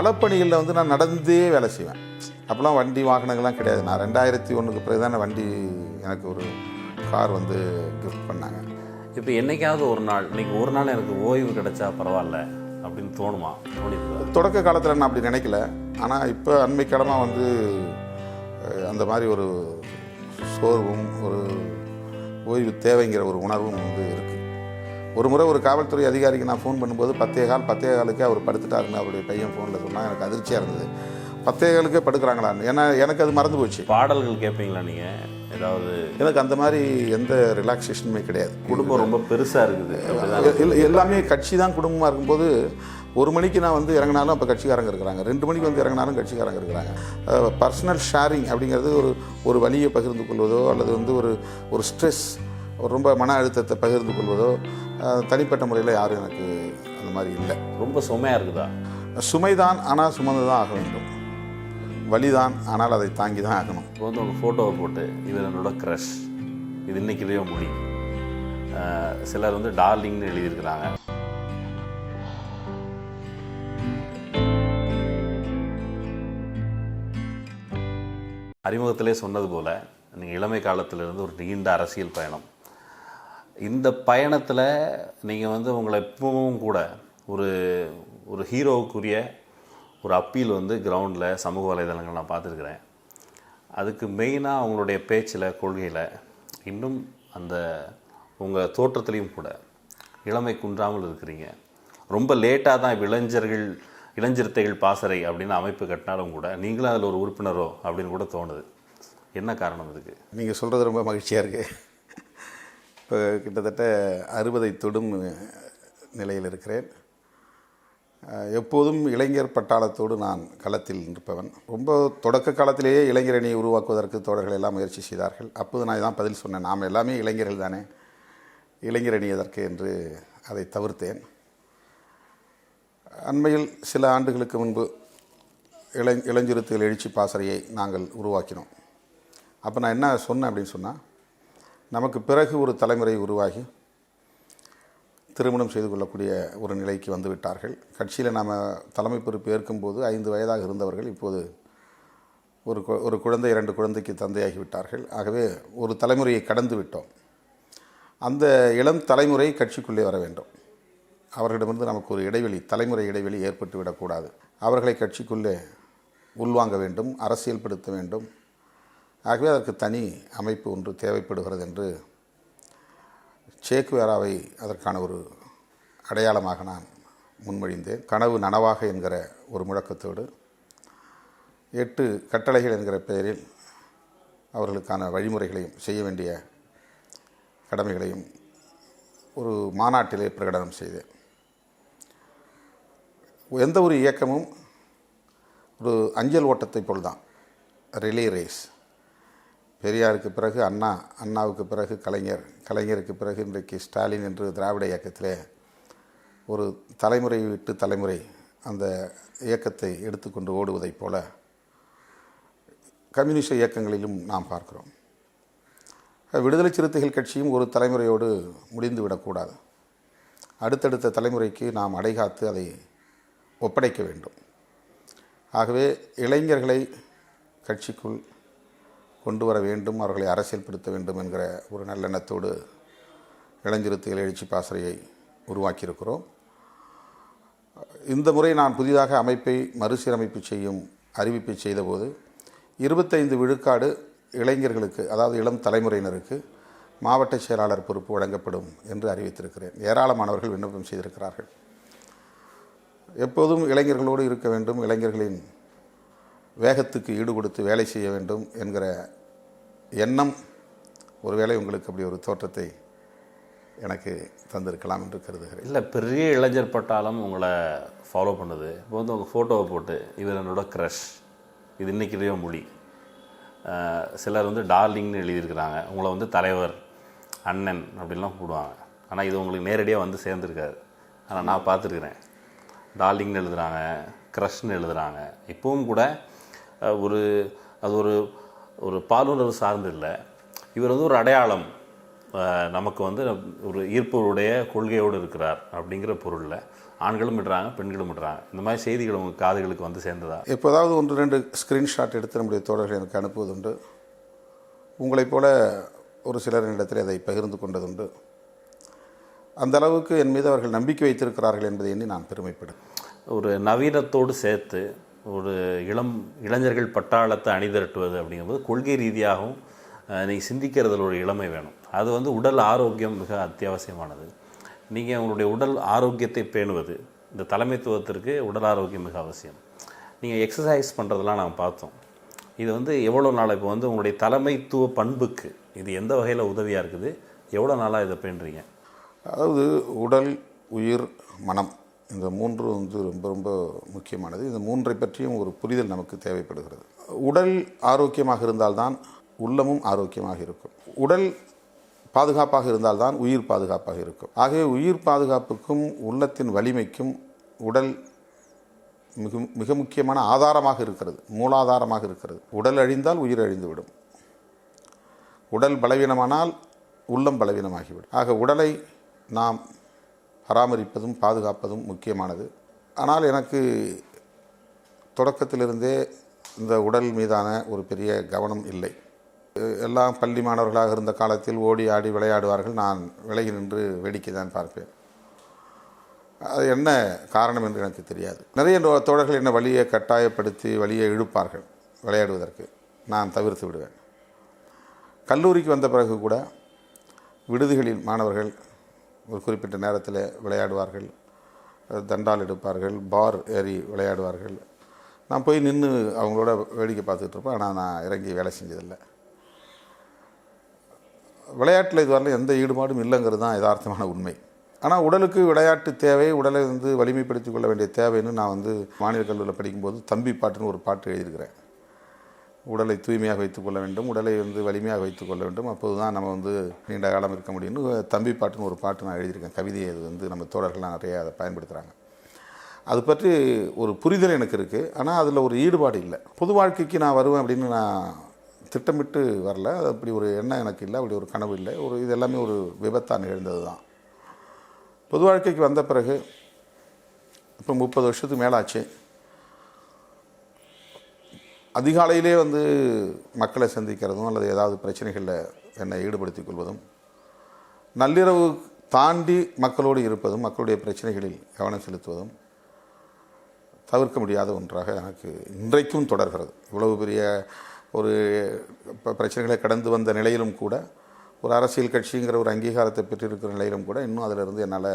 களப்பணிகளில் வந்து நான் நடந்தே வேலை செய்வேன். அப்போல்லாம் வண்டி வாகனங்கள்லாம் கிடையாது. நான் ரெண்டாயிரத்தி ஒன்றுக்கு பிறகு தான் வண்டி எனக்கு ஒரு கார் வந்து கிஃப்ட் பண்ணாங்க. இப்போ என்னைக்காவது ஒரு நாள் இன்னைக்கு ஒரு நாள் எனக்கு ஓய்வு கிடைச்சா பரவாயில்ல அப்படின்னு தோணுமா? தோணிருக்குதா தொடக்க காலத்தில் நான் அப்படி நினைக்கல. ஆனால் இப்போ அண்மை காலமாக வந்து அந்த மாதிரி ஒரு சோர்வும் ஒரு ஓய்வு தேவைங்கிற ஒரு உணர்வும் வந்து இருக்குது ஒரு முறை ஒரு காவல்துறை அதிகாரிக்கு நான் ஃபோன் பண்ணும்போது பத்தே கால் பத்தே காலுக்கே அவர் படுத்துட்டாருன்னு அவருடைய பையன் ஃபோனில் சொன்னால் எனக்கு அதிர்ச்சியாக இருந்தது. பத்தே காலுக்கே படுக்கிறாங்களான்னு ஏன்னா எனக்கு அது மறந்து போச்சு. பாடல்கள் கேட்பீங்களா நீங்கள் ஏதாவது? எனக்கு அந்த மாதிரி எந்த ரிலாக்ஸேஷனுமே கிடையாது. குடும்பம் ரொம்ப பெருசாக இருக்குது. எல்லாமே கட்சி தான் குடும்பமாக இருக்கும்போது ஒரு மணிக்கு நான் வந்து இறங்கினாலும் அப்போ கட்சிக்காரங்க இருக்கிறாங்க. ரெண்டு மணிக்கு வந்து இறங்கினாலும் கட்சிக்காரங்க இருக்கிறாங்க. பர்சனல் ஷேரிங் அப்படிங்கிறது ஒரு ஒரு வழியை பகிர்ந்து கொள்வதோ அல்லது வந்து ஒரு ஒரு ஸ்ட்ரெஸ் ரொம்ப மன அழுத்தத்தை பகிர்ந்து கொள்வதோ தனிப்பட்ட முறையில் யாரும் எனக்கு அந்த மாதிரி இல்லை. ரொம்ப சுமையாக இருக்குதா? சுமைதான் ஆனால் சுமந்து தான் ஆக வேண்டும். வலிதான் ஆனால் அதை தாங்கி தான் ஆகணும். இப்போ வந்து உங்கள் ஃபோட்டோவை போட்டு இவர் என்னோட க்ரஷ் இது இன்னைக்கு இல்லையோ மொழி. சிலர் வந்து டார்லிங்னு எழுதியிருக்கிறாங்க. அறிமுகத்திலே சொன்னது போல் நீங்கள் இளமை காலத்திலிருந்து ஒரு நீண்ட அரசியல் பயணம். இந்த பயணத்தில் நீங்கள் வந்து உங்களை எப்பவும் கூட ஒரு ஒரு ஹீரோவுக்குரிய ஒரு அப்பீல் வந்து கிரவுண்டில் சமூக வலைதளங்கள் நான் பார்த்துருக்குறேன். அதுக்கு மெயினாக அவங்களுடைய பேச்சில் கொள்கையில் இன்னும் அந்த உங்கள் தோற்றத்துலேயும் கூட இளமை குன்றாமல் இருக்கிறீங்க. ரொம்ப லேட்டாக தான் இளைஞர்கள் இளஞ்சிறுத்தைகள் பாசறை அப்படின்னு அமைப்பு கட்டினாலும் கூட நீங்களும் அதில் ஒரு உறுப்பினரோ அப்படின்னு கூட தோணுது. என்ன காரணம் இதுக்கு? நீங்கள் சொல்கிறது ரொம்ப மகிழ்ச்சியாக இருக்குது இப்போ கிட்டத்தட்ட அறுபதை தொடும் நிலையில் இருக்கிறேன். எப்போதும் இளைஞர் பட்டாளத்தோடு நான் களத்தில் நிற்பவன். ரொம்ப தொடக்க காலத்திலேயே இளைஞரணியை உருவாக்குவதற்கு தோழர்கள் எல்லாம் முயற்சி செய்தார்கள். அப்போது நான் தான் பதில் சொன்னேன். நாம் எல்லாமே இளைஞர்கள் தானே. இளைஞரணி எதற்கு என்று அதை தவிர்த்தேன். அண்மையில் சில ஆண்டுகளுக்கு முன்பு இளை இளஞ்சிறுத்தைகள் எழுச்சி பாசறையை நாங்கள் உருவாக்கினோம். அப்போ நான் என்ன சொன்னேன் அப்படின்னு சொன்னால் நமக்கு பிறகு ஒரு தலைமுறை உருவாகி திருமணம் செய்து கொள்ளக்கூடிய ஒரு நிலைக்கு வந்து விட்டார்கள் கட்சியில் நாம் தலைமை பொறுப்பு ஏற்கும்போது ஐந்து வயதாக இருந்தவர்கள் இப்போது ஒரு ஒரு குழந்தை இரண்டு குழந்தைக்கு தந்தையாகி விட்டார்கள் ஆகவே ஒரு தலைமுறையை கடந்து விட்டோம். அந்த இளம் தலைமுறை கட்சிக்குள்ளே வர வேண்டும். அவர்களிடமிருந்து நமக்கு ஒரு இடைவெளி தலைமுறை இடைவெளி ஏற்பட்டு விடக்கூடாது அவர்களை கட்சிக்குள்ளே உள்வாங்க வேண்டும் அரசியல்படுத்த வேண்டும். ஆகவே அதற்கு தனி அமைப்பு ஒன்று தேவைப்படுகிறது என்று சேக்குவேராவை அதற்கான ஒரு அடையாளமாக நான் முன்மொழிந்தேன். கனவு நனவாக என்கிற ஒரு முழக்கத்தோடு எட்டு கட்டளைகள் என்கிற பெயரில் அவர்களுக்கான வழிமுறைகளையும் செய்ய வேண்டிய கடமைகளையும் ஒரு மாநாட்டிலே பிரகடனம் செய்தேன். எந்த ஒரு இயக்கமும் ஒரு அஞ்சல் ஓட்டத்தை போல் தான் ரிலே ரேஸ். பெரியாருக்கு பிறகு அண்ணா அண்ணாவுக்கு பிறகு கலைஞர் கலைஞருக்கு பிறகு இன்றைக்கு ஸ்டாலின் என்று திராவிட இயக்கத்திலே ஒரு தலைமுறை விட்டு தலைமுறை அந்த இயக்கத்தை எடுத்துக்கொண்டு ஓடுவதைப் போல கம்யூனிஸ்ட் இயக்கங்களிலும் நாம் பார்க்கிறோம். விடுதலை சிறுத்தைகள் கட்சியும் ஒரு தலைமுறையோடு முடிந்து விடக்கூடாது. அடுத்தடுத்த தலைமுறைக்கு நாம் அடைகாத்து அதை ஒப்படைக்க வேண்டும். ஆகவே இளைஞர்களை கட்சிக்குள் கொண்டு வர வேண்டும் அவர்களை அரசியல்படுத்த வேண்டும் என்கிற ஒரு நல்லெண்ணத்தோடு இளஞ்சிறுத்தைகள் எழுச்சி பாசறையை உருவாக்கியிருக்கிறோம். இந்த முறை நான் புதிதாக அமைப்பை மறுசீரமைப்பு செய்யும் அறிவிப்பை செய்தபோது இருபத்தைந்து விழுக்காடு இளைஞர்களுக்கு அதாவது இளம் தலைமுறையினருக்கு மாவட்ட செயலாளர் பொறுப்பு வழங்கப்படும் என்று அறிவித்திருக்கிறேன். ஏராளமானவர்கள் விண்ணப்பம் செய்திருக்கிறார்கள். எப்போதும் இளைஞர்களோடு இருக்க வேண்டும். இளைஞர்களின் வேகத்துக்கு ஈடு கொடுத்து வேலை செய்ய வேண்டும் என்கிற எண்ணம் ஒருவேளை உங்களுக்கு அப்படி ஒரு தோற்றத்தை எனக்கு தந்திருக்கலாம் என்று கருதுகிறேன். இல்லை பெரிய இளைஞர் பட்டாலும் உங்களை ஃபாலோ பண்ணுது. இப்போ வந்து உங்கள் ஃபோட்டோவை போட்டு இவர் என்னோட க்ரஷ் இது இன்னைக்கு மொழி சிலர் வந்து டார்லிங்னு எழுதியிருக்கிறாங்க. உங்களை வந்து தலைவர் அண்ணன் அப்படின்லாம் கூடுவாங்க ஆனால் இது உங்களுக்கு நேரடியாக வந்து சேர்ந்துருக்காது. ஆனால் நான் பார்த்துருக்குறேன். டார்லிங்னு எழுதுகிறாங்க க்ரஷ்னு எழுதுகிறாங்க இப்போவும் கூட ஒரு அது ஒரு ஒரு பாலுணர்வு சார்ந்து இல்லை இவர் வந்து ஒரு அடையாளம். நமக்கு வந்து ஒரு ஈர்ப்பவருடைய கொள்கையோடு இருக்கிறார் அப்படிங்கிற பொருளில். ஆண்களும் விடுறாங்க பெண்களும் விடுறாங்க இந்த மாதிரி செய்திகள் உங்கள் காதுகளுக்கு வந்து சேர்ந்ததா? எப்போதாவது ஒன்று ரெண்டு ஸ்க்ரீன்ஷாட் எடுத்து நம்முடைய தோழர்கள் எனக்கு அனுப்புவதுண்டு. உங்களைப் போல ஒரு சிலரிடத்தில் அதை பகிர்ந்து கொண்டதுண்டு. அந்த அளவுக்கு என் மீது அவர்கள் நம்பிக்கை வைத்திருக்கிறார்கள் என்பதை எண்ணி நான் பெருமைப்படுகிறேன். ஒரு நவீனத்தோடு சேர்த்து ஒரு இளம் இளைஞர்கள் பட்டாளத்தை அணிதிரட்டுவது அப்படிங்கும்போது கொள்கை ரீதியாகவும் நீங்கள் சிந்திக்கிறதுல ஒரு இளமை வேணும். அது வந்து உடல் ஆரோக்கியம் மிக அத்தியாவசியமானது. நீங்கள் உங்களுடைய உடல் ஆரோக்கியத்தை பேணுவது இந்த தலைமைத்துவத்திற்கு உடல் ஆரோக்கியம் மிக அவசியம். நீங்கள் எக்ஸசைஸ் பண்ணுறதெல்லாம் நாங்கள் பார்த்தோம். இது வந்து எவ்வளோ நாள் இப்போ வந்து உங்களுடைய தலைமைத்துவ பண்புக்கு இது எந்த வகையில் உதவியாக இருக்குது? எவ்வளோ நாளாக இதை பேணுறீங்க? அதாவது உடல் உயிர் மனம். இந்த மூன்று வந்து ரொம்ப ரொம்ப முக்கியமானது. இந்த மூன்றை பற்றியும் ஒரு புரிதல் நமக்கு தேவைப்படுகிறது. உடல் ஆரோக்கியமாக இருந்தால்தான் உள்ளமும் ஆரோக்கியமாக இருக்கும். உடல் பாதுகாப்பாக இருந்தால்தான் உயிர் பாதுகாப்பாக இருக்கும். ஆகவே உயிர் பாதுகாப்புக்கும் உள்ளத்தின் வலிமைக்கும் உடல் மிக மிக முக்கியமான ஆதாரமாக இருக்கிறது. மூலாதாரமாக இருக்கிறது. உடல் அழிந்தால் உயிர் அழிந்துவிடும். உடல் பலவீனமானால் உள்ளம் பலவீனமாகிவிடும். ஆக உடலை நாம் பராமரிப்பதும் பாதுகாப்பதும் முக்கியமானது. ஆனால் எனக்கு தொடக்கத்திலிருந்தே இந்த உடல் மீதான ஒரு பெரிய கவனம் இல்லை. எல்லாம் பள்ளி மாணவர்களாக இருந்த காலத்தில் ஓடி ஆடி விளையாடுவார்கள். நான் விலகி நின்று வேடிக்கை தான் பார்ப்பேன். அது என்ன காரணம் என்று எனக்கு தெரியாது. நிறைய நோ- தோழர்கள் என்னை வழியை கட்டாயப்படுத்தி வழியை இழுப்பார்கள் விளையாடுவதற்கு. நான் தவிர்த்து விடுவேன். கல்லூரிக்கு வந்த பிறகு கூட விடுதிகளில் மாணவர்கள் ஒரு குறிப்பிட்ட நேரத்தில் விளையாடுவார்கள். தண்டால் எடுப்பார்கள் பார் ஏறி விளையாடுவார்கள். நான் போய் நின்று அவங்களோட வேடிக்கை பார்த்துக்கிட்டு இருப்பேன். ஆனால் நான் இறங்கி வேலை செஞ்சதில்லை. விளையாட்டில் இதுவரையிலும் எந்த ஈடுபாடும் இல்லைங்கிறது தான் யதார்த்தமான உண்மை. ஆனால் உடலுக்கு விளையாட்டு தேவை உடலை வந்து வலிமைப்படுத்திக் கொள்ள வேண்டிய தேவைன்னு நான் வந்து மாநில கல்லூரியில் படிக்கும்போது தம்பி பாட்டுன்னு ஒரு பாட்டு எழுதியிருக்கிறேன். உடலை தூய்மையாக வைத்துக் கொள்ள வேண்டும் உடலை வந்து வலிமையாக வைத்துக் கொள்ள வேண்டும். அப்போது தான் நம்ம வந்து நீண்ட காலம் இருக்க முடியும்னு தம்பி பாட்டுன்னு ஒரு பாட்டு நான் எழுதியிருக்கேன். கவிதையை அது வந்து நம்ம தோழர்கள்லாம் நிறைய அதை பயன்படுத்துகிறாங்க அது பற்றி ஒரு புரிதல் எனக்கு இருக்குது ஆனால் அதில் ஒரு ஈடுபாடு இல்லை. பொது வாழ்க்கைக்கு நான் வருவேன் அப்படின்னு நான் திட்டமிட்டு வரல. அது அப்படி ஒரு எண்ணம் எனக்கு இல்லை. அப்படி ஒரு கனவு இல்லை. ஒரு இது எல்லாமே ஒரு விபத்தாக நிகழ்ந்தது தான் பொது வாழ்க்கைக்கு வந்த பிறகு இப்போ முப்பது வருஷத்துக்கு மேலாச்சு. அதிகாலையிலே வந்து மக்களை சந்திக்கிறதும் அல்லது ஏதாவது பிரச்சனைகளில் என்னை ஈடுபடுத்திக் கொள்வதும் நள்ளிரவு தாண்டி மக்களோடு இருப்பதும் மக்களுடைய பிரச்சனைகளில் கவனம் செலுத்துவதும் தவிர்க்க முடியாத ஒன்றாக எனக்கு இன்றைக்கும் தொடர்கிறது. இவ்வளவு பெரிய ஒரு ப- பிரச்சனைகளை கடந்து வந்த நிலையிலும் கூட ஒரு அரசியல் கட்சிங்கிற ஒரு அங்கீகாரத்தை பெற்றிருக்கிற நிலையிலும் கூட இன்னும் அதிலிருந்து என்னால்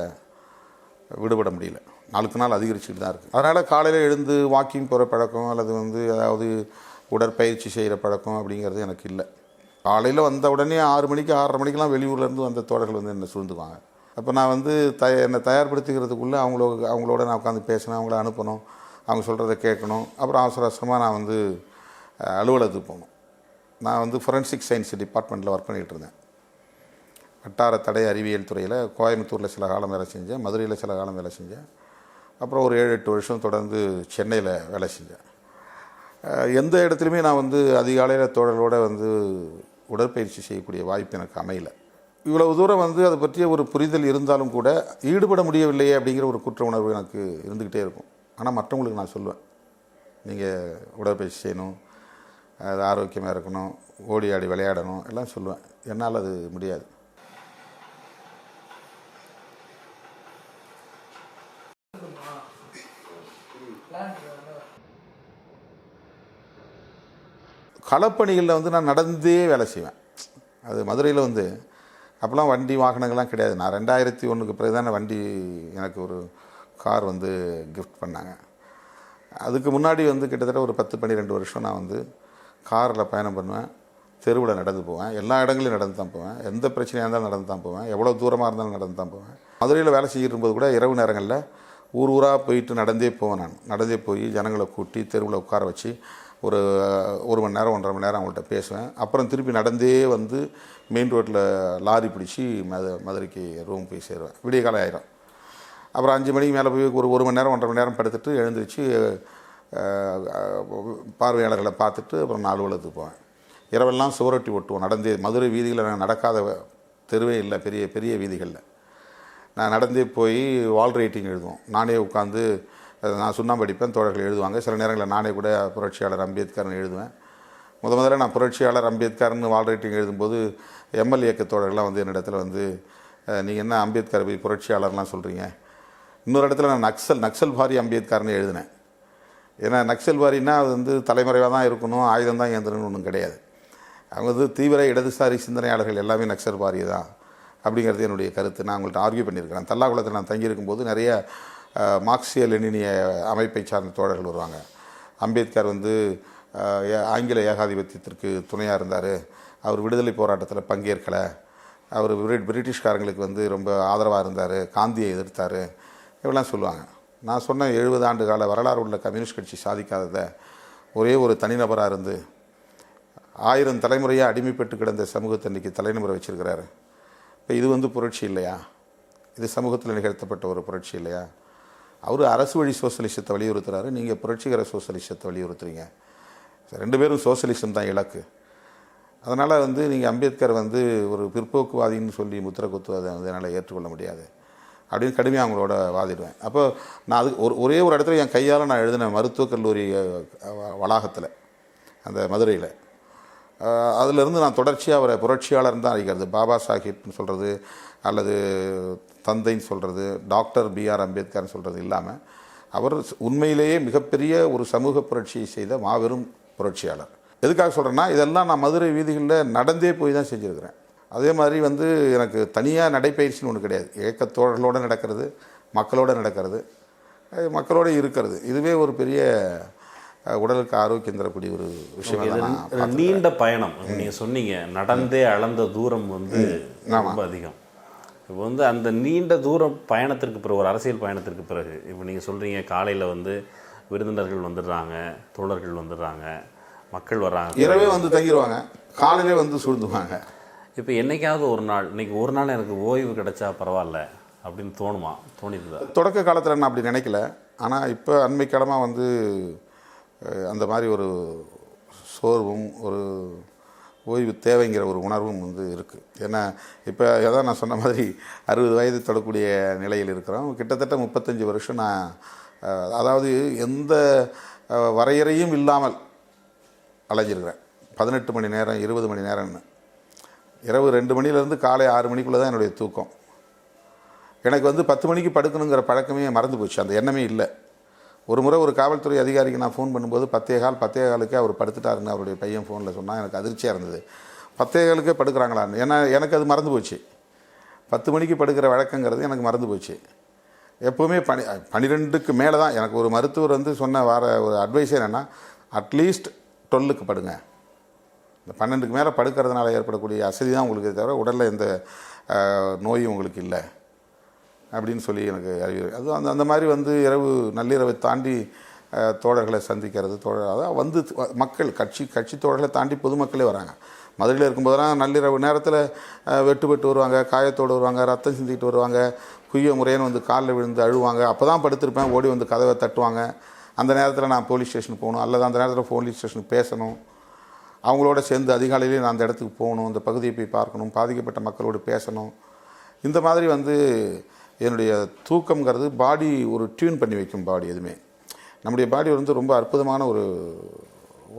விடுபட முடியல. நாளுக்கு நாள் அதிகரிச்சுட்டு தான் இருக்குது அதனால் காலையில் எழுந்து வாக்கிங் போகிற பழக்கம் அல்லது வந்து அதாவது உடற்பயிற்சி செய்கிற பழக்கம் அப்படிங்கிறது எனக்கு இல்லை. காலையில் வந்த உடனே ஆறு மணிக்கு ஆறரை மணிக்கெலாம் வெளியூர்லேருந்து வந்த தோழர்கள் வந்து என்னை சூழ்ந்துவாங்க அப்போ நான் வந்து த என்னை தயார்படுத்திக்கிறதுக்குள்ளே அவங்களோ அவங்களோட நான் உட்காந்து பேசணும் அவங்கள அனுப்பணும் அவங்க சொல்கிறத கேட்கணும். அப்புறம் அவசர அவசரமாக நான் வந்து அலுவலகத்துக்கு போகணும். நான் வந்து ஃபொரன்சிக் சயின்ஸ் டிபார்ட்மெண்ட்டில் ஒர்க் பண்ணிகிட்டு இருந்தேன். வட்டார தடை அறிவியல் துறையில் கோயம்புத்தூரில் சில காலம் வேலை செஞ்சேன் மதுரையில் சில காலம் வேலை செஞ்சேன். அப்புறம் ஒரு ஏழு எட்டு வருஷம் தொடர்ந்து சென்னையில் வேலை செஞ்சேன். எந்த இடத்துலையுமே நான் வந்து அதிகாலையில் தோழலோடு வந்து உடற்பயிற்சி செய்யக்கூடிய வாய்ப்பு எனக்கு அமையல. இவ்வளவு தூரம் வந்து அதை பற்றிய ஒரு புரிதல் இருந்தாலும் கூட ஈடுபட முடியவில்லையே அப்படிங்கிற ஒரு குற்ற உணர்வு எனக்கு இருந்துக்கிட்டே இருக்கும். ஆனால் மற்றவங்களுக்கு நான் சொல்லுவேன். நீங்கள் உடற்பயிற்சி செய்யணும் அது ஆரோக்கியமாக இருக்கணும் ஓடி ஆடி விளையாடணும் எல்லாம் சொல்லுவேன். என்னால் அது முடியாது. களப்பணிகளில் வந்து நான் நடந்தே வேலை செய்வேன். அது மதுரையில் வந்து அப்போல்லாம் வண்டி வாகனங்கள்லாம் கிடையாது. நான் ரெண்டாயிரத்தி ஒன்றுக்கு பிறகு தானே வண்டி எனக்கு ஒரு கார் வந்து கிஃப்ட் பண்ணாங்க. அதுக்கு முன்னாடி வந்து கிட்டத்தட்ட ஒரு பத்து பன்னிரெண்டு வருஷம் நான் வந்து காரில் பயணம் பண்ணுவேன். தெருவில் நடந்து போவேன். எல்லா இடங்களையும் நடந்து தான் போவேன். எந்த பிரச்சனையாக இருந்தாலும் நடந்து தான் போவேன். எவ்வளோ தூரமாக இருந்தாலும் நடந்து தான் போவேன். மதுரையில் வேலை செய்யிட்டு இருக்கும்போது கூட இரவு நேரங்களில் ஊர் ஊராக போயிட்டு நடந்தே போவேன் நான். நடந்தே போய் ஜனங்களை கூட்டி தெருவில் உட்கார வச்சு ஒரு ஒரு மணி நேரம் ஒன்றரை மணி நேரம் அவங்கள்ட்ட பேசுவேன். அப்புறம் திருப்பி நடந்தே வந்து மெயின் ரோட்டில் லாரி பிடிச்சி மது மதுரைக்கு ரூம் போய் சேருவேன். விடிய காலம் ஆயிரும். அப்புறம் அஞ்சு மணிக்கு மேலே போய் ஒரு ஒரு மணி நேரம் ஒன்றரை மணி நேரம் படுத்துட்டு எழுந்திரிச்சு பார்வையாளர்களை பார்த்துட்டு அப்புறம் நான் அலுவலகத்துக்கு போவேன். இரவெல்லாம் சுவரொட்டி ஒட்டுவோம். நடந்தே மதுரை வீதிகளில் நான் நடக்காத தெருவே இல்லை. பெரிய பெரிய வீதிகளில். நான் நடந்தே போய் வால் ரைட்டிங் எழுதுவோம். நானே உட்காந்து நான் சுண்ணாம்பு அடிப்பேன் தோழர்கள் எழுதுவாங்க. சில நேரங்களில் நானே கூட புரட்சியாளர் அம்பேத்கர்னு எழுதுவேன். முத முதல்ல நான் புரட்சியாளர் அம்பேத்கர்னு வால் ரைட்டிங் எழுதும்போது எம்எல் இயக்க தோழர்கள்லாம் வந்து என்னிடத்துல வந்து நீங்கள் என்ன அம்பேத்கர் போய் புரட்சியாளர்லாம் சொல்கிறீங்க இன்னொரு இடத்துல நான் நக்சல் நக்சல் பாரி அம்பேத்கர்னு எழுதினேன். ஏன்னா நக்சல்வாரின்னா அது வந்து தலைமறைவாக தான் இருக்கணும் ஆயுதம் தான் ஏந்திரன்னு ஒன்றும் கிடையாது. அவங்க வந்து தீவிர இடதுசாரி சிந்தனையாளர்கள் எல்லாமே நக்சல்வாரி தான் அப்படிங்கிறது என்னுடைய கருத்து. நான் உங்கள்கிட்ட ஆர்கியூ பண்ணியிருக்கிறேன். தல்லாகுளத்தில் நான் தங்கியிருக்கும்போது நிறைய மார்க்சிய லெனினிய அமைப்பை சார்ந்த தோழர்கள் வருவாங்க. அம்பேத்கர் வந்து ஏ- ஆங்கில ஏகாதிபத்தியத்திற்கு துணையாக இருந்தார். அவர் விடுதலை போராட்டத்தில் பங்கேற்கலை. அவர் பிரிட்டிஷ்காரங்களுக்கு வந்து ரொம்ப ஆதரவாக இருந்தார். காந்தியை எதிர்த்தார். இவெல்லாம் சொல்லுவாங்க. நான் சொன்ன எழுபது ஆண்டு கால வரலாறு உள்ள கம்யூனிஸ்ட் கட்சி சாதிக்காததை ஒரே ஒரு தனிநபராக இருந்து ஆயிரம் தலைமுறையாக அடிமைப்பட்டு கிடந்த சமூகத்தை இன்றைக்கி தலைநபரை வச்சுருக்கிறாரு. இப்போ இது வந்து புரட்சி இல்லையா? இது சமூகத்தில் நிகழ்த்தப்பட்ட ஒரு புரட்சி இல்லையா? அவர் அரசு வழி சோசியலிசத்தை வலியுறுத்துறாரு. நீங்கள் புரட்சிகர சோசியலிசத்தை வலியுறுத்துறீங்க. ரெண்டு பேரும் சோசலிசம் தான் இலக்கு. அதனால் வந்து நீங்கள் அம்பேத்கர் வந்து ஒரு பிற்போக்குவாதின்னு சொல்லி முத்திரை குத்துவதை வந்து என்னால் ஏற்றுக்கொள்ள முடியாது. அப்படின்னு கடுமையாக அவங்களோட வாதிடுவேன். அப்போ நான் அது ஒரு ஒரே ஒரு இடத்துல என் கையால் நான் எழுதின மருத்துவக் கல்லூரி வளாகத்தில் அந்த மதுரையில். அதிலிருந்து நான் தொடர்ச்சியாக அவரை புரட்சியாளர் தான் அழைக்கிறது. பாபா சாஹிப்னு சொல்கிறது அல்லது தந்தைன்னு சொல்கிறது டாக்டர் பிஆர் அம்பேத்கர்னு சொல்கிறது இல்லாமல் அவர் உண்மையிலேயே மிகப்பெரிய ஒரு சமூக புரட்சியை செய்த மாபெரும் புரட்சியாளர். எதுக்காக சொல்கிறேன்னா இதெல்லாம் நான் மதுரை வீதிகளில் நடந்தே போய் தான் செஞ்சுருக்கிறேன். அதே மாதிரி வந்து எனக்கு தனியாக நடைப்பயிற்சின்னு ஒன்று கிடையாது. ஏக்கத்தோழர்களோடு நடக்கிறது மக்களோடு நடக்கிறது மக்களோடு மக்களோட இருக்கிறது. இதுவே ஒரு பெரிய உடலுக்கு ஆரோக்கியம் தரக்கூடிய ஒரு விஷயம் நீண்ட பயணம். நீங்க சொன்னீங்க நடந்தே அளந்த தூரம் வந்து ரொம்ப அதிகம். இப்போ வந்து அந்த நீண்ட தூரம் பயணத்திற்கு பிறகு ஒரு அரசியல் பயணத்திற்கு பிறகு இப்போ நீங்க சொல்றீங்க காலையில வந்து விருந்தினர்கள் வந்துடுறாங்க தோழர்கள் வந்துடுறாங்க மக்கள் வர்றாங்க. இரவே வந்து தங்கிடுவாங்க காலையிலே வந்து சுழ்ந்துவாங்க. இப்போ என்னைக்காவது ஒரு நாள் இன்னைக்கு ஒரு நாள் எனக்கு ஓய்வு கிடைச்சா பரவாயில்ல அப்படின்னு தோணுமா? தோணிருந்தா தொடக்க காலத்தில் நான் அப்படி நினைக்கல. ஆனால் இப்போ அண்மை காலமாக வந்து அந்த மாதிரி ஒரு சோர்வும் ஒரு ஓய்வு தேவைங்கிற ஒரு உணர்வும் வந்து இருக்குது ஏன்னா இப்போ எதாவது நான் சொன்ன மாதிரி அறுபது வயது தொடக்கூடிய நிலையில் இருக்கிறோம். கிட்டத்தட்ட முப்பத்தஞ்சு வருஷம் நான் அதாவது எந்த வரையறையும் இல்லாமல் அலைஞ்சிருக்கிறேன். பதினெட்டு மணி நேரம் இருபது மணி நேரம்னு. இரவு ரெண்டு மணிலேருந்து காலை ஆறு மணிக்குள்ளே தான் என்னுடைய தூக்கம். எனக்கு வந்து பத்து மணிக்கு படுக்கணுங்கிற பழக்கமே மறந்து போச்சு. அந்த எண்ணமே இல்லை. ஒரு முறை ஒரு காவல்துறை அதிகாரிக்கு நான் ஃபோன் பண்ணும்போது பத்தே கால் பத்தே காலுக்கே அவர் படுத்துட்டாருன்னு அவருடைய பையன் ஃபோனில் சொன்னால் எனக்கு அதிர்ச்சியாக இருந்தது. பத்தே காலுக்கே படுக்கிறாங்களான்னு. ஏன்னா எனக்கு அது மறந்து போச்சு. பத்து மணிக்கு படுக்கிற வழக்கங்கிறது எனக்கு மறந்து போச்சு. எப்போவுமே பனி பன்னிரெண்டுக்கு மேலே தான் எனக்கு ஒரு மருத்துவர் வந்து சொன்ன வர ஒரு அட்வைஸ் என்னென்னா அட்லீஸ்ட் டுவெல்லுக்கு படுங்க. இந்த பன்னெண்டுக்கு மேலே படுக்கிறதுனால ஏற்படக்கூடிய அசதி தான் உங்களுக்கு தவிர உடலில் எந்த நோயும் உங்களுக்கு இல்லை. அப்படின்னு சொல்லி எனக்கு அறிவு அது அந்த அந்த மாதிரி வந்து இரவு நள்ளிரவை தாண்டி தோழர்களை சந்திக்கிறது தோழர் அதான் வந்து மக்கள் கட்சி கட்சி தோழர்களை தாண்டி பொதுமக்களே வராங்க. மதுரையில் இருக்கும்போதெல்லாம் நள்ளிரவு நேரத்தில் வெட்டு வருவாங்க காயத்தோடு வருவாங்க ரத்தம் சிந்திக்கிட்டு வருவாங்க குய்ய முறையன்னு வந்து காலில் விழுந்து அழுவாங்க. அப்போ தான் படுத்திருப்பேன் ஓடி வந்து கதவை தட்டுவாங்க. அந்த நேரத்தில் நான் போலீஸ் ஸ்டேஷன் போகணும். அல்லது அந்த நேரத்தில் போலீஸ் ஸ்டேஷனுக்கு பேசணும். அவங்களோட சேர்ந்து அதிகாலையிலேயே நான் அந்த இடத்துக்கு போகணும். அந்த பகுதியை போய் பார்க்கணும். பாதிக்கப்பட்ட மக்களோடு பேசணும். இந்த மாதிரி வந்து என்னுடைய தூக்கம்ங்கிறது பாடி ஒரு டியூன் பண்ணி வைக்கும் பாடி எதுவுமே. நம்முடைய பாடி வந்து ரொம்ப அற்புதமான ஒரு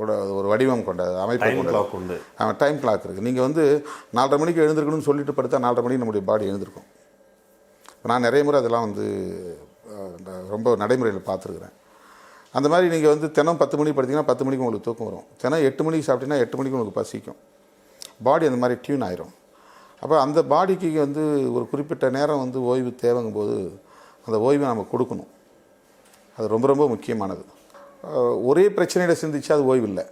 ஒரு வடிவம் கொண்ட அமைப்பு கிளாக் உண்டு. டைம் கிளாக் இருக்குது நீங்கள் வந்து நாலரை மணிக்கு எழுந்திருக்கணும்னு சொல்லிட்டு படுத்தா நாலரை மணிக்கு நம்முடைய பாடி எழுந்திருக்கும். நான் நிறைய முறை அதெல்லாம் வந்து ரொம்ப நடைமுறையில் பார்த்துருக்குறேன். அந்த மாதிரி நீங்கள் வந்து தினம் பத்து மணிக்கு படுத்தீங்கன்னா பத்து மணிக்கு உங்களுக்கு தூக்கம் வரும். தினம் எட்டு மணிக்கு சாப்பிட்டீங்கன்னா எட்டு மணிக்கு உங்களுக்கு பசிக்கும். பாடி அந்த மாதிரி டியூன் ஆயிரும். அப்போ அந்த பாடிக்கு வந்து ஒரு குறிப்பிட்ட நேரம் வந்து ஓய்வு தேவைங்கும்போது அந்த ஓய்வை நம்ம கொடுக்கணும். அது ரொம்ப ரொம்ப முக்கியமானது. ஒரே பிரச்சனையில் சிந்திச்சு அது ஓய்வு இல்லை.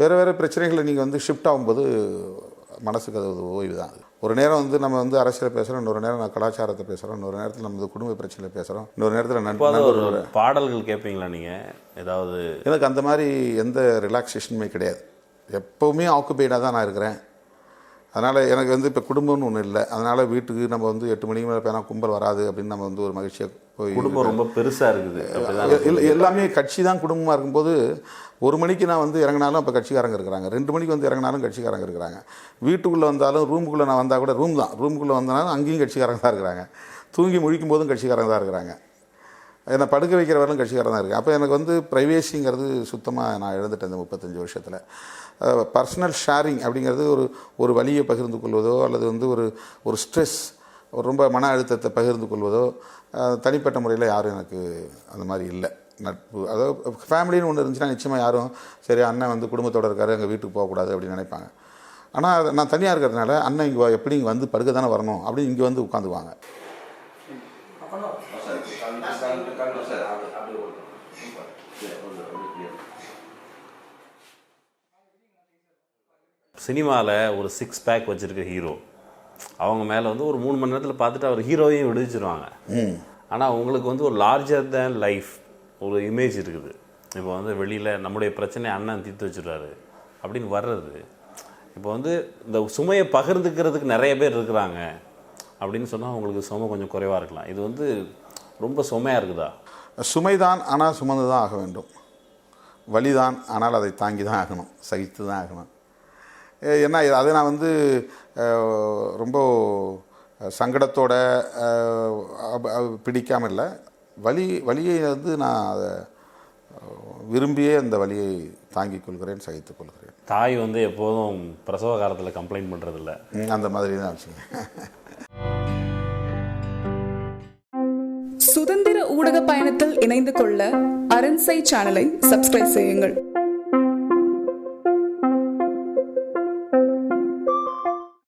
வேறு வேறு பிரச்சனைகளை நீங்கள் வந்து ஷிஃப்ட் ஆகும்போது மனசுக்கு அது ஒரு ஓய்வு தான். அது ஒரு நேரம் வந்து நம்ம வந்து அரசியலை பேசுகிறோம் இன்னொரு நேரம் நான் கலாச்சாரத்தை பேசுகிறோம் இன்னொரு நேரத்தில் நம்ம குடும்ப பிரச்சனையை பேசுகிறோம் இன்னொரு நேரத்தில் ஒரு பாடல்கள் கேட்பீங்களா நீங்க? ஏதாவது எனக்கு அந்த மாதிரி எந்த ரிலாக்ஸேஷனுமே கிடையாது. எப்போவுமே ஆக்குபைடாக தான் நான் இருக்கிறேன். அதனால் எனக்கு வந்து இப்போ குடும்பம்னு ஒன்று இல்லை. அதனால் வீட்டுக்கு நம்ம வந்து எட்டு மணிக்கு மேலே பேனா கும்பல் வராது அப்படின்னு நம்ம வந்து ஒரு மகிழ்ச்சியை போய் குடும்பம் ரொம்ப பெருசாக இருக்குது. எல்- எல்லாமே கட்சி தான் குடும்பமாக இருக்கும்போது ஒரு மணிக்கு நான் வந்து இறங்கினாலும் அப்போ கட்சிக்காரங்க இருக்கிறாங்க. ரெண்டு மணிக்கு வந்து இறங்கினாலும் கட்சிக்காரங்க இருக்கிறாங்க. வீட்டுக்குள்ளே வந்தாலும் ரூமுக்குள்ளே நான் வந்தால் கூட ரூம் தான். ரூமுக்குள்ளே வந்தாலும் அங்கேயும் கட்சிக்காரங்க தான் இருக்கிறாங்க. தூங்கி முழிக்கும் போதும் கட்சிக்காரங்க தான் இருக்கிறாங்க. என்னை படுக்க வைக்கிற வரலும் கட்சிக்காரன் தான் இருக்குது அப்போ எனக்கு வந்து ப்ரைவேசிங்கிறது சுத்தமாக நான் எழுந்துட்டேன் இந்த முப்பத்தஞ்சு வருஷத்தில். பர்சனல் ஷேரிங் அப்படிங்கிறது ஒரு ஒரு வழியை பகிர்ந்து கொள்வதோ அல்லது வந்து ஒரு ஒரு ஸ்ட்ரெஸ் ஒரு ரொம்ப மன அழுத்தத்தை பகிர்ந்து கொள்வதோ தனிப்பட்ட முறையில் யாரும் எனக்கு அந்த மாதிரி இல்லை. நட்பு அதாவது ஃபேமிலின்னு ஒன்று இருந்துச்சுன்னா நிச்சயமாக யாரும் சரி அண்ணன் வந்து குடும்பத்தோடு இருக்காரு எங்கள் வீட்டுக்கு போகக்கூடாது அப்படின்னு நினைப்பாங்க. ஆனால் நான் தனியாக இருக்கிறதுனால அண்ணன் இங்கே எப்படி இங்கே வந்து படுக்க தானே வரணும் அப்படின்னு இங்கே வந்து உட்காந்துவாங்க சினிமாவில் ஒரு சிக்ஸ் பேக் வச்சுருக்க ஹீரோ அவங்க மேலே வந்து ஒரு மூணு மணி நேரத்தில் பார்த்துட்டு அவர் ஹீரோவையும் விடுவிச்சிருவாங்க. ஆனால் உங்களுக்கு வந்து ஒரு லார்ஜர் தேன் லைஃப் ஒரு இமேஜ் இருக்குது. இப்போ வந்து வெளியில் நம்முடைய பிரச்சனையை அண்ணன் தீர்த்து வச்சுருவாரு அப்படின்னு வர்றது. இப்போ வந்து இந்த சுமையை பகிர்ந்துக்கிறதுக்கு நிறைய பேர் இருக்கிறாங்க அப்படின்னு சொன்னால் உங்களுக்கு சுமை கொஞ்சம் குறைவாக இருக்கலாம். இது வந்து ரொம்ப சுமையாக இருக்குதா? சுமைதான் ஆனால் சுமந்து தான் ஆக வேண்டும். வலிதான் ஆனால் அதை தாங்கி தான் ஆகணும். சகித்து தான் ஆகணும். ஏன்னா இது- அதை நான் வந்து ரொம்ப சங்கடத்தோட அஹ், அப- அப- பிடிக்காம இல்லை. வலி வலியை வந்து நான் அதை விரும்பியே அந்த வலியை தாங்கிக் கொள்கிறேன் சகித்துக் கொள்கிறேன். தாய் வந்து எப்போதும் பிரசவ காலத்தில் கம்ப்ளைண்ட் பண்ணுறதில்ல அந்த மாதிரி தான் வச்சுங்க சுதந்திர ஊடக பயணத்தில் இணைந்து கொள்ள அரண்சை சேனலை சப்ஸ்கிரைப் செய்யுங்கள்.